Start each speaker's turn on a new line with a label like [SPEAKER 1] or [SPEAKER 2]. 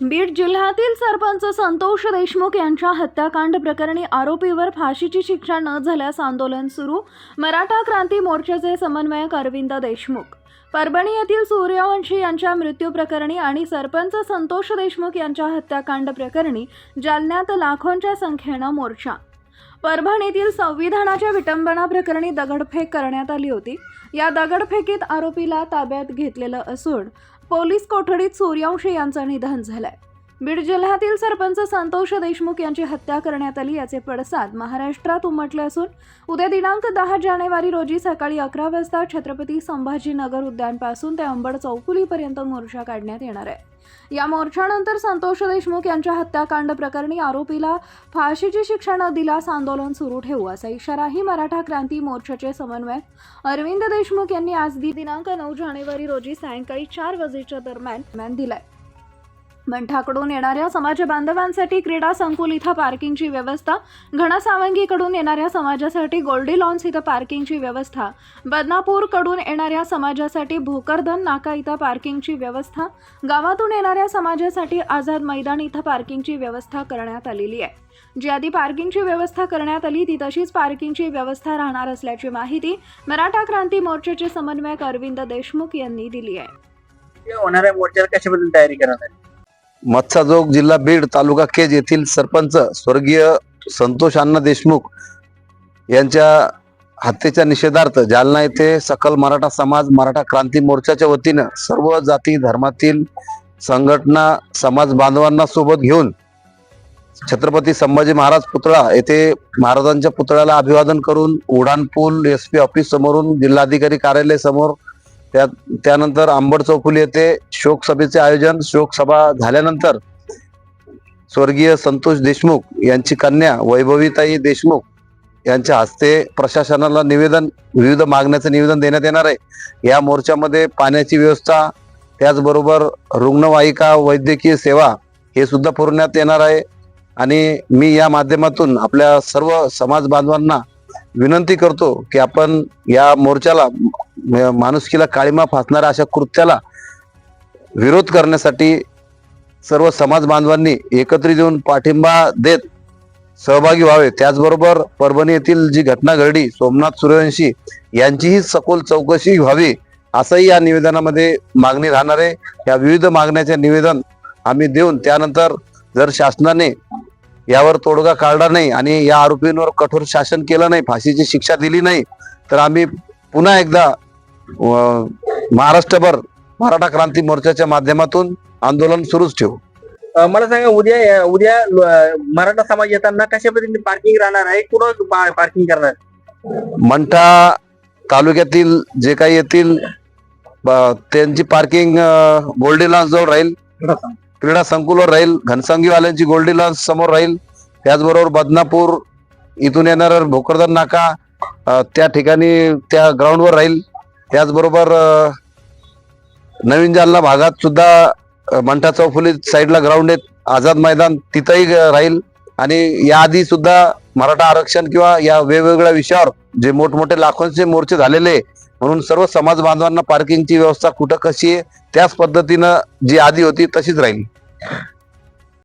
[SPEAKER 1] बीड जिल्ह्यातील सरपंच संतोष देशमुख यांच्या हत्याकांड प्रकरणी आरोपीवर फाशीची शिक्षा न झाल्यास आंदोलन सुरू. मराठा क्रांती मोर्चाचे समन्वयक अरविंद देशमुख. परभणी येथील सूर्यवंशी यांच्या मृत्यू प्रकरणी आणि सरपंच संतोष देशमुख यांच्या हत्याकांड प्रकरणी जालन्यात लाखोंच्या संख्येनं मोर्चा. परभणीतील संविधानाच्या विटंबना प्रकरणी दगडफेक करण्यात आली होती. या दगडफेकीत आरोपीला ताब्यात घेतलेलं असून पोलीस कोठडीत सूर्यवंशी यांचं निधन झालंय. बीड जिल्ह्यातील सरपंच संतोष देशमुख यांची हत्या करण्यात आली याचे पडसाद महाराष्ट्रात उमटले असून उद्या दिनांक दहा जानेवारी रोजी सकाळी अकरा वाजता छत्रपती संभाजीनगर उद्यानपासून ते अंबड चौफुलीपर्यंत मोर्चा काढण्यात येणार आहे. या मोर्चानंतर संतोष देशमुख यांच्या हत्याकांड प्रकरणी आरोपीला फाशीची शिक्षा न दिल्यास आंदोलन सुरू ठेवू असा इशाराही मराठा क्रांती मोर्चाचे समन्वयक अरविंद देशमुख यांनी आज दिनांक नऊ जानेवारी रोजी सायंकाळी चार वाजेच्या दरम्यान दरम्यान दिलाय. मंठाकडून येणाऱ्या समाज बांधवांसाठी क्रीडा संकुल इथं पार्किंगची व्यवस्था घनसावंगीकडून येणाऱ्या समाजासाठी गोल्डी लॉन्स इथं पार्किंगची व्यवस्था बदनापूरकडून येणाऱ्या समाजासाठी भोकरदन नाका इथं पार्किंगची व्यवस्था गावातून येणाऱ्या समाजासाठी आझाद मैदान इथं पार्किंगची व्यवस्था करण्यात आलेली आहे. जी आधी पार्किंगची व्यवस्था करण्यात आली ती तशीच पार्किंगची व्यवस्था राहणार असल्याची माहिती मराठा क्रांती मोर्चाचे समन्वयक अरविंद देशमुख यांनी दिली आहे.
[SPEAKER 2] होणाऱ्या मोर्चाला कशाबद्दल तयारी करण्यात आली
[SPEAKER 3] मत्साजोग जिल्हा बीड तालुका केज येथील सरपंच स्वर्गीय संतोष अण्णा देशमुख यांच्या हत्येच्या निषेधार्थ जालना येथे सकल मराठा समाज मराठा क्रांती मोर्चाच्या वतीनं सर्व जाती धर्मातील संघटना समाज बांधवांना सोबत घेऊन छत्रपती संभाजी महाराज पुतळा येथे महाराजांच्या पुतळ्याला अभिवादन करून उड्डाणपूल एस पी ऑफिस समोरून जिल्हाधिकारी कार्यालय समोर त्या त्यानंतर आंबड चौफुली येथे शोकसभेचे आयोजन शोकसभा झाल्यानंतर स्वर्गीय संतोष देशमुख यांची कन्या वैभवीताई देशमुख यांच्या हस्ते प्रशासनाला निवेदन विविध मागण्याचं निवेदन देण्यात येणार आहे. या मोर्चामध्ये पाण्याची व्यवस्था त्याचबरोबर रुग्णवाहिका वैद्यकीय सेवा हे सुद्धा पुरवण्यात येणार आहे. आणि मी या माध्यमातून आपल्या सर्व समाज बांधवांना विनंती करतो की आपण या मोर्चाला माणुसकीला काळीमा फासणाऱ्या अशा कृत्याला विरोध करण्यासाठी सर्व समाज बांधवांनी एकत्रित येऊन पाठिंबा देत सहभागी व्हावे. त्याचबरोबर परभणी येथील जी घटना घडली सोमनाथ सूर्यवंशी यांचीही सखोल चौकशी व्हावी असंही या निवेदनामध्ये मागणी राहणार आहे. या विविध मागण्याचे निवेदन आम्ही देऊन त्यानंतर जर शासनाने यावर तोडगा काढला नाही आणि या आरोपींवर कठोर शासन केलं नाही फाशीची शिक्षा दिली नाही तर आम्ही पुन्हा एकदा महाराष्ट्रभर मराठा क्रांती मोर्चाच्या माध्यमातून आंदोलन सुरूच ठेवू.
[SPEAKER 2] मला सांगा उद्या उद्या मराठा समाज येताना कशा पद्धतीने पार्किंग राहणार आहे? कुठं पार्किंग करणार?
[SPEAKER 3] मंठा तालुक्यातील जे काही येतील त्यांची पार्किंग गोल्डी लॉन्स जवळ राहील. क्रीडा संकुलवर राहील. घनसंगीवाल्यांची गोल्डी लॉन्स समोर राहील. त्याचबरोबर बदनापूर इथून येणार भोकरदन नाका त्या ठिकाणी त्या ग्राउंडवर राहील. त्याचबरोबर नवीन जालना भागात सुद्धा मंठा चौफुली साईडला ग्राउंड आहेत. आझाद मैदान तिथंही राहील. आणि याआधी सुद्धा मराठा आरक्षण किंवा या वेगवेगळ्या विषयावर जे मोठमोठे लाखोंचे मोर्चे झालेले आहे, म्हणून सर्व समाज बांधवांना पार्किंगची व्यवस्था कुठं कशी आहे त्याच पद्धतीनं जी आधी होती तशीच राहील.